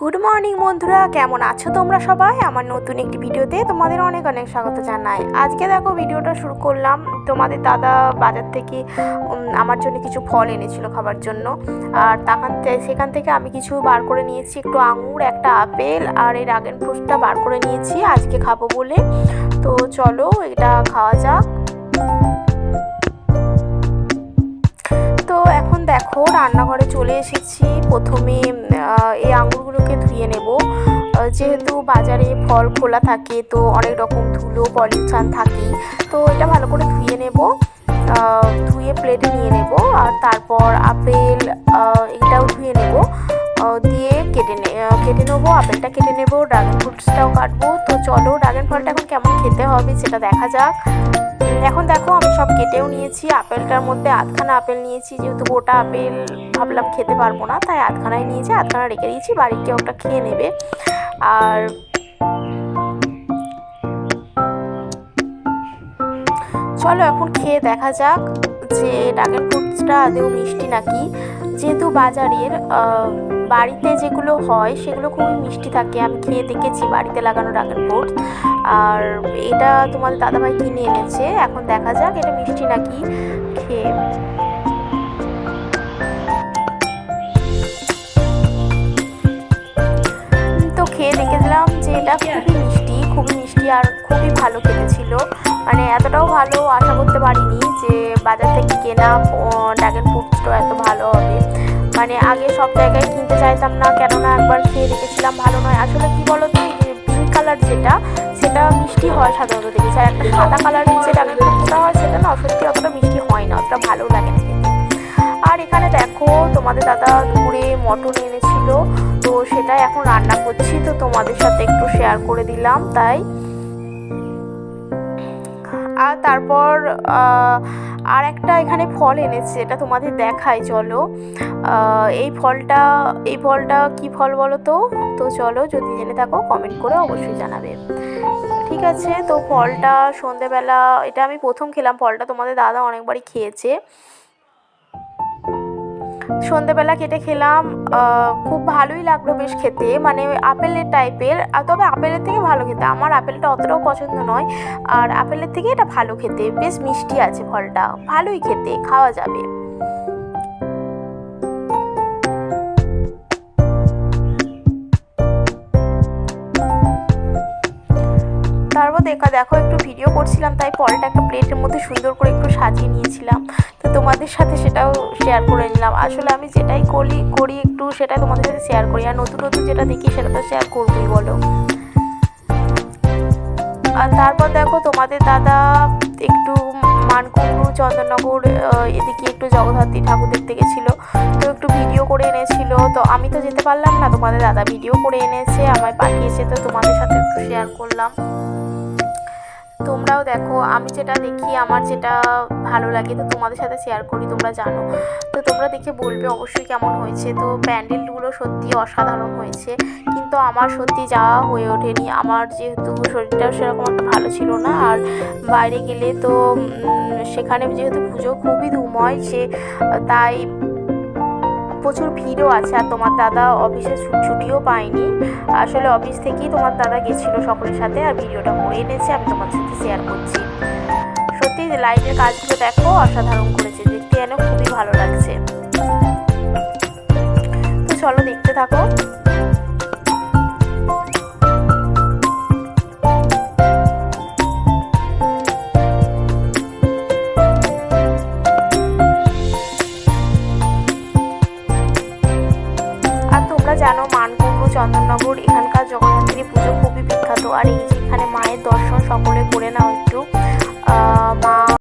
Good morning বন্ধুরা। কেমন আছো তোমরা সবাই? আমার নতুন একটি ভিডিওতে তোমাদের অনেক অনেক স্বাগত জানাই। আজকে দেখো ভিডিওটা শুরু করলাম। তোমাদের দাদা বাজার থেকে আমার জন্য কিছু ফল এনেছিল খাবার জন্য। আর তাকান থে- সেখান থেকে আমি কিছু বার করে নিয়েছি। একটু আঙুর, একটা আপেল আর এই ড্রাগন ফ্রুটটা বার করে নিয়েছি। আজকে খাব বলে। তো চলো, এটা খাওয়া যাক। দেখো, রান্নাঘরে চলে এসেছি। প্রথমে এই আঙুরগুলোকে ধুয়ে নেব। যেহেতু বাজারে ফল খোলা থাকে, তো অনেক রকম ধুলো পলিউশন থাকে, তো এটা ভালো করে ধুয়ে নেব। ধুয়ে প্লেটে নিয়ে নেব, আর তারপর আপেল এটাও ধুয়ে নেব। দিয়ে কেটে কেটে নেব, আপেলটা কেটে নেব ড্রাগন ফ্রুটসটাও কাটবো। তো চলো ড্রাগন ফলটা এখন কেমন খেতে হবে সেটা দেখা যাক। এখন দেখো আমি সব কেটেও নিয়েছি, আপেলটার মধ্যে আধখানা আপেল নিয়েছি, যেহেতু গোটা আপেল ভাবলাম খেতে পারব না, তাই আধখানাই নিয়েছি, আধখানা রেখে দিয়েছি, বাড়ির কেউ ওটা খেয়ে নেবে। আর চলো এখন খেয়ে দেখা যাক যে ডাকের ফ্রুটসটা আদৌ মিষ্টি নাকি। যেহেতু বাজারের বাড়িতে যেগুলো হয়, সেগুলো খুবই মিষ্টি থাকে। আমি খেয়ে দেখেছি বাড়িতে লাগানো ড্রাগন ফ্রুটস আর এটা তোমাদের দাদাভাই কিনে এনেছে। এখন দেখা যাক এটা মিষ্টি নাকি খেয়ে। তো খেয়ে দেখেছিলাম যে এটা খুবই মিষ্টি খুবই মিষ্টি আর খুবই ভালো খেতে ছিল মানে এতটাও ভালো আশা করতে পারিনি যে বাজার থেকে কেনা ড্রাগন ফ্রুটসটাও এত ভালো মানে আগে সব জায়গায় কিনতে চাইতাম না, কেননা একবার খেয়ে দেখেছিলাম ভালো নয়। আসলে কি বলো তো পিঙ্ক কালার যেটা, সেটা মিষ্টি হয় সাধারণত দেখেছি আর একটা সাদা কালারের যে ড্রাগন ফ্রুটসটা হয়, সেটা না সত্যি অতটা মিষ্টি হয় না, অতটা ভালো লাগে না আর এখানে দেখো, তোমাদের দাদা দুপুরে মটন এনেছিল, তো সেটা এখন রান্না করছি, তো তোমাদের সাথে একটু শেয়ার করে দিলাম, তাই। আর তারপর আর একটা এখানে ফল এনেছে, এটা তোমাদের দেখাই, চলো। এই ফলটা এই ফলটা কি ফল বলো তো? তো চলো, যদি জেনে থাকো কমেন্ট করে অবশ্যই জানাবে। ঠিক আছে, তো ফলটা সন্ধেবেলা, এটা আমি প্রথম খেলাম, ফলটা তোমাদের দাদা অনেকবারই খেয়েছে। সন্ধেবেলা কেটে খেলাম খুব ভালোই লাগল বেশ খেতে। মানে আপেলের টাইপের তবে আপেলের থেকে ভালো খেতে। আমার আপেলটা অতটাও পছন্দ নয়। আর আপেলের থেকে এটা ভালো খেতে। বেশ মিষ্টি আছে ফলটা। ভালোই খেতে, খাওয়া যাবে। দেখা, দেখো, একটু ভিডিও করছিলাম, তাই ফলটা একটা প্লেটের মধ্যে সুন্দর করে একটু সাজিয়ে নিয়েছিলাম। তো তোমাদের সাথে সেটাও শেয়ার করে নিলাম। আসলে আমি যেটাই করি করি একটু সেটা তোমাদের সাথে শেয়ার করি। আর নতুন নতুন যেটা দেখি, সেটা তো শেয়ার করবোই, বলো। আর তারপর দেখো, তোমাদের দাদা একটু মানকুণ্ডু, চন্দননগর এদিকে একটু জগদ্ধাত্রী ঠাকুর দেখতে গেছিল তো একটু ভিডিও করে এনেছিল। তো আমি তো যেতে পারলাম না, তোমাদের দাদা ভিডিও করে এনেছে, আমায় পাঠিয়েছে, তো তোমাদের সাথে একটু শেয়ার করলাম। তোমরাও দেখো, আমি যেটা দেখি, আমার যেটা ভালো লাগে, তো তোমাদের সাথে শেয়ার করি, তোমরা জানো। তো তোমরা দেখে বলবে অবশ্যই কেমন হয়েছে। তো প্যান্ডেলগুলো সত্যি অসাধারণ হয়েছে, কিন্তু আমার সত্যি যাওয়া হয়ে ওঠেনি। আমার যেহেতু শরীরটাও সেরকম একটা ভালো ছিল না, আর বাইরে গেলে তো সেখানে যেহেতু পুজো খুবই ধুময়, সে, তাই প্রচুর ভিড়ও আছে আর তোমার দাদা অফিসে ছুটিও পায়নি। আসলে অফিস থেকেই তোমার দাদা গেছিল সকলের সাথে আর ভিডিওটা করে এনেছে, আমি তোমার সাথে শেয়ার করছি। সত্যি লাইটের কাজগুলো দেখো, অসাধারণ করেছে, দেখতে যেন খুবই ভালো লাগছে। তো চলো দেখতে থাকো। মানকুণ্ড চন্দননগর, এখানকার জগন্নাথের পুজো খুবই বিখ্যাত। আর এই যেখানে মায়ের দর্শন সকলে করে নাও একটু মা